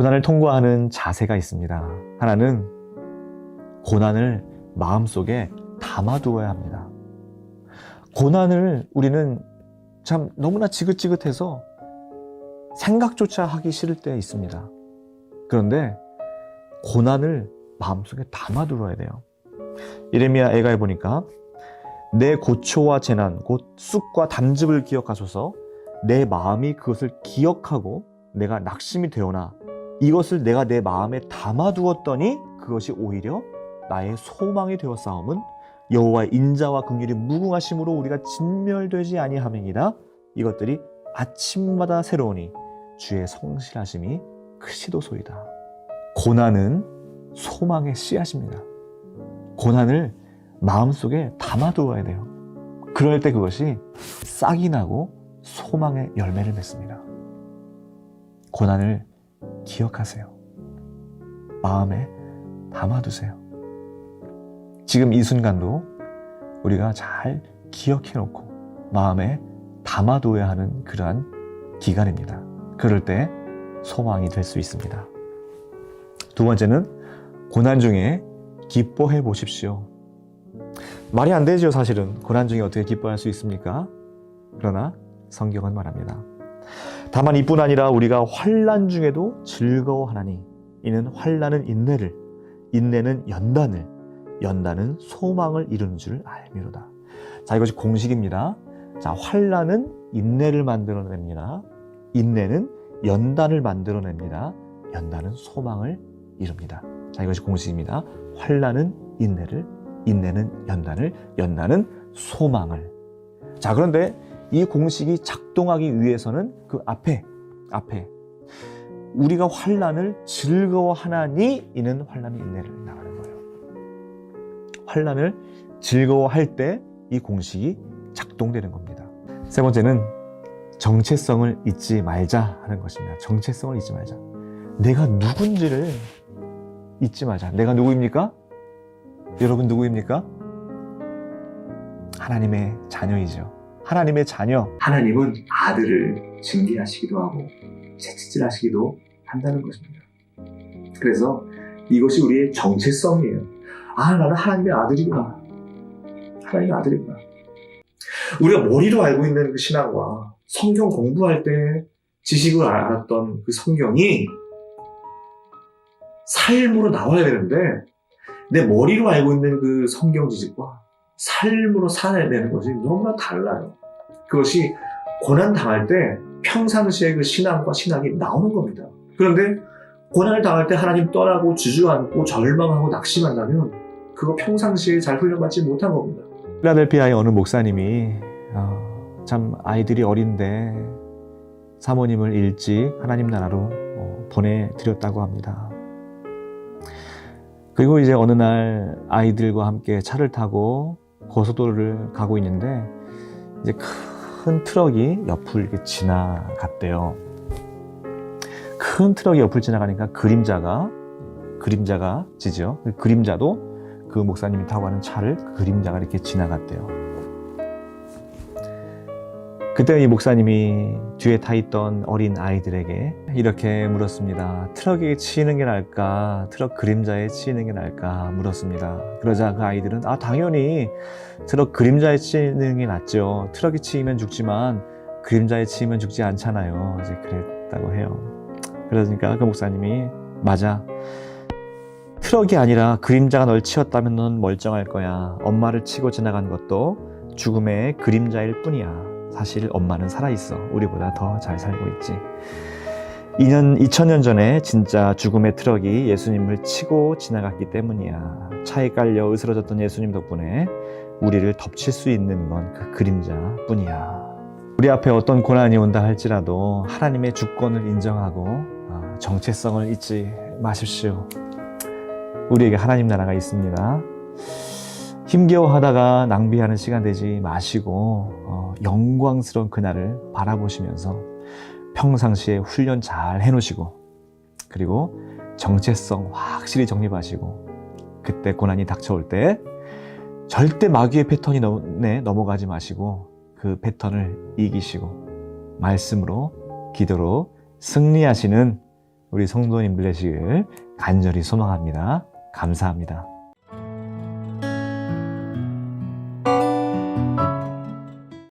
고난을 통과하는 자세가 있습니다. 하나는 고난을 마음속에 담아두어야 합니다. 고난을 우리는 참 너무나 지긋지긋해서 생각조차 하기 싫을 때 있습니다. 그런데 고난을 마음속에 담아두어야 돼요. 이레미야 애가에 보니까 내 고초와 재난 곧 쑥과 담즙을 기억하소서 내 마음이 그것을 기억하고 내가 낙심이 되오나 이것을 내가 내 마음에 담아두었더니 그것이 오히려 나의 소망이 싸움은 여호와의 인자와 긍휼이 무궁하심으로 우리가 진멸되지 아니함이니라 이것들이 아침마다 새로우니 주의 성실하심이 크시도소이다. 고난은 소망의 씨앗입니다. 고난을 마음속에 담아두어야 돼요. 그럴 때 그것이 싹이 나고 소망의 열매를 맺습니다. 고난을 기억하세요. 마음에 담아두세요. 지금 이 순간도 우리가 잘 기억해 놓고 마음에 담아둬야 하는 그러한 기간입니다. 그럴 때 소망이 될 수 있습니다. 두 번째는 고난 중에 기뻐해 보십시오. 말이 안 되죠, 사실은. 고난 중에 어떻게 기뻐할 수 있습니까? 그러나 성경은 말합니다. 다만 이뿐 아니라 우리가 환란 중에도 즐거워하나니 이는 환란은 인내를 인내는 연단을 연단은 소망을 이루는 줄 알미로다. 자, 이것이 공식입니다. 자, 환란은 인내를 만들어냅니다. 인내는 연단을 만들어냅니다. 연단은 소망을 이룹니다. 자, 이것이 공식입니다. 환란은 인내를, 인내는 연단을, 연단은 소망을. 자, 그런데 이 공식이 작동하기 위해서는 그 앞에, 앞에 우리가 환란을 즐거워하나니 이는 환란의 인내를 나가는 거예요. 환란을 즐거워할 때 이 공식이 작동되는 겁니다. 세 번째는 정체성을 잊지 말자 하는 것입니다. 정체성을 잊지 말자. 내가 누군지를 잊지 말자. 내가 누구입니까? 여러분 누구입니까? 하나님의 자녀이죠. 하나님의 자녀. 하나님은 아들을 징계하시기도 하고 채찍질하시기도 한다는 것입니다. 그래서 이것이 우리의 정체성이에요. 아 나는 하나님의 아들이구나. 하나님의 아들이구나. 우리가 머리로 알고 있는 그 신앙과 성경 공부할 때 지식을 알았던 그 성경이 삶으로 나와야 되는데 내 머리로 알고 있는 그 성경 지식과 삶으로 살아내는 것이 너무나 달라요. 그것이 고난 당할 때 평상시에 그 신앙과 신학이 나오는 겁니다. 그런데 고난을 당할 때 하나님 떠나고 주저앉고 절망하고 낙심한다면 그거 평상시에 잘 훈련받지 못한 겁니다. 필라델피아의 어느 목사님이 어, 참 아이들이 어린데 사모님을 일찍 하나님 나라로 어, 보내드렸다고 합니다. 그리고 이제 어느 날 아이들과 함께 차를 타고 고속도로를 가고 있는데 이제 큰 트럭이 옆을 이렇게 지나갔대요. 큰 트럭이 옆을 지나가니까 그림자가 그림자가 지죠. 그 그림자도 그 목사님이 타고 가는 차를 그 그림자가 이렇게 지나갔대요. 그때 이 목사님이 뒤에 타 있던 어린 아이들에게 이렇게 물었습니다. 트럭에 치이는 게 나을까? 트럭 그림자에 치이는 게 나을까? 물었습니다. 그러자 그 아이들은 아 당연히 트럭 그림자에 치이는 게 낫죠. 트럭이 치이면 죽지만 그림자에 치이면 죽지 않잖아요. 이제 그랬다고 해요. 그러니까 그 목사님이 맞아. 트럭이 아니라 그림자가 널 치었다면 넌 멀쩡할 거야. 엄마를 치고 지나간 것도 죽음의 그림자일 뿐이야. 사실 엄마는 살아있어. 우리보다 더 잘 살고 있지. 2년, 2000년 전에 진짜 죽음의 트럭이 예수님을 치고 지나갔기 때문이야. 차에 깔려 으스러졌던 예수님 덕분에 우리를 덮칠 수 있는 건 그 그림자 뿐이야. 우리 앞에 어떤 고난이 온다 할지라도 하나님의 주권을 인정하고 아, 정체성을 잊지 마십시오. 우리에게 하나님 나라가 있습니다. 힘겨워하다가 낭비하는 시간 되지 마시고 어, 영광스러운 그날을 바라보시면서 평상시에 훈련 잘 해놓으시고 그리고 정체성 확실히 정립하시고 그때 고난이 닥쳐올 때 절대 마귀의 패턴이 내 넘어가지 마시고 그 패턴을 이기시고 말씀으로 기도로 승리하시는 우리 성도님들 되시길 간절히 소망합니다. 감사합니다.